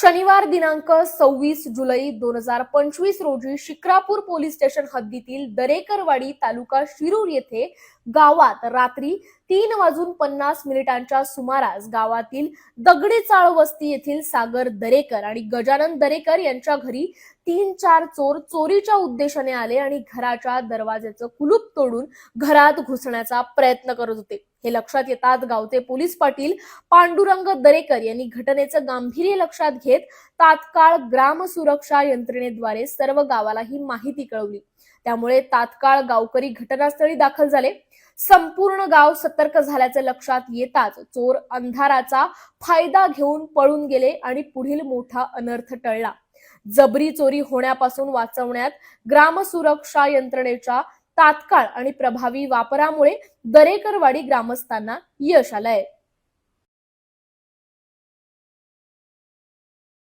शनिवार दिनांक सव्वीस जुलै दोन हजार पंचवीस रोजी शिक्रापूर पोलीस स्टेशन हद्दीतील दरेकरवाडी तालुका शिरूर येथे गावात रात्री तीन वाजून पन्नास मिनिटांच्या सुमारास गावातील दगडी चाळ वस्ती येथील सागर दरेकर आणि गजानन दरेकर यांच्या घरी तीन चार चोर चोरीच्या उद्देशाने आले आणि घराच्या दरवाज्याचं कुलूप तोडून घरात घुसण्याचा प्रयत्न करत होते. हे लक्षात येतात गावचे पोलीस पाटील पांडुरंग दरेकर यांनी घटनेचं गांभीर्य लक्षात घेत तात्काळ ग्राम सुरक्षा यंत्रणेद्वारे सर्व गावाला ही माहिती कळवली. त्यामुळे तात्काळ गावकरी घटनास्थळी दाखल झाले. संपूर्ण गाव सतर्क झाल्याचं लक्षात येताच चोर अंधाराचा फायदा घेऊन पळून गेले आणि पुढील मोठा अनर्थ टळला. जबरी चोरी होण्यापासून वाचवण्यात ग्राम सुरक्षा यंत्रणेच्या तात्काळ आणि प्रभावी वापरामुळे दरेकरवाडी ग्रामस्थांना यश आलंय.